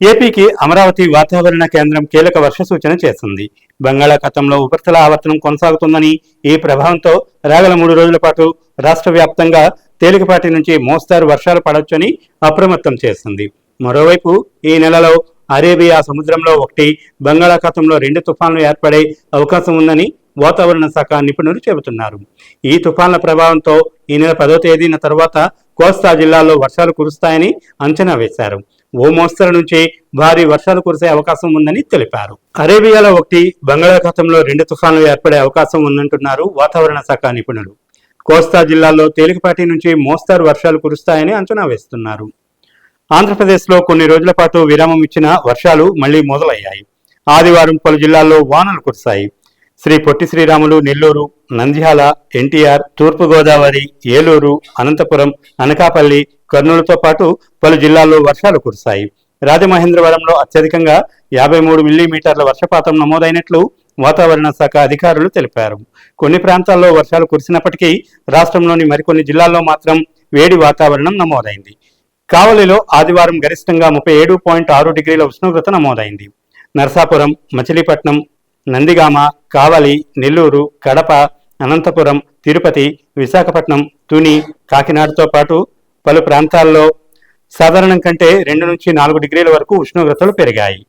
ఏపీకి అమరావతి వాతావరణ కేంద్రం కీలక వర్ష సూచన చేసింది. బంగాళాఖాతంలో ఉపరితల ఆవర్తనం కొనసాగుతుందని ఈ ప్రభావంతో రాగల మూడు రోజుల పాటు రాష్ట్ర వ్యాప్తంగా తేలికపాటి నుంచి మోస్తారు వర్షాలు పడవచ్చని అప్రమత్తం చేసింది. మరోవైపు ఈ నెలలో అరేబియా సముద్రంలో ఒకటి బంగాళాఖాతంలో రెండు తుఫాన్లు ఏర్పడే అవకాశం ఉందని వాతావరణ శాఖ నిపుణులు చెబుతున్నారు. ఈ తుఫాన్ల ప్రభావంతో ఈ నెల పదో తేదీన తర్వాత కోస్తా జిల్లాలో వర్షాలు కురుస్తాయని అంచనా వేశారు. ఓ మోస్తరు నుంచి భారీ వర్షాలు కురిసే అవకాశం ఉందని తెలిపారు. అరేబియాలో ఒకటి బంగాళాఖాతంలో రెండు తుఫాన్లు ఏర్పడే అవకాశం ఉందంటున్నారు వాతావరణ శాఖ నిపుణులు. కోస్తా జిల్లాల్లో తేలికపాటి నుంచి మోస్తారు వర్షాలు కురుస్తాయని అంచనా వేస్తున్నారు. ఆంధ్రప్రదేశ్లో కొన్ని రోజుల పాటు విరామం ఇచ్చిన వర్షాలు మళ్ళీ మొదలయ్యాయి. ఆదివారం పలు జిల్లాల్లో వానలు కురిశాయి. శ్రీ పొట్టి శ్రీరాములు నెల్లూరు నంద్యాల ఎన్టీఆర్ తూర్పుగోదావరి ఏలూరు అనంతపురం అనకాపల్లి కర్నూలుతో పాటు పలు జిల్లాల్లో వర్షాలు కురిశాయి. రాజమహేంద్రవరంలో అత్యధికంగా యాభై మూడు మిల్లీమీటర్ల వర్షపాతం నమోదైనట్లు వాతావరణ శాఖ అధికారులు తెలిపారు. కొన్ని ప్రాంతాల్లో వర్షాలు కురిసినప్పటికీ రాష్ట్రంలోని మరికొన్ని జిల్లాల్లో మాత్రం వేడి వాతావరణం నమోదైంది. కావలిలో ఆదివారం గరిష్టంగా ముప్పై ఏడు పాయింట్ ఆరు డిగ్రీల ఉష్ణోగ్రత నమోదైంది. నరసాపురం మచిలీపట్నం నందిగామ కావలి నెల్లూరు కడప అనంతపురం తిరుపతి విశాఖపట్నం తుని కాకినాడతో పాటు పలు ప్రాంతాల్లో సాధారణం కంటే రెండు నుంచి నాలుగు డిగ్రీల వరకు ఉష్ణోగ్రతలు పెరిగాయి.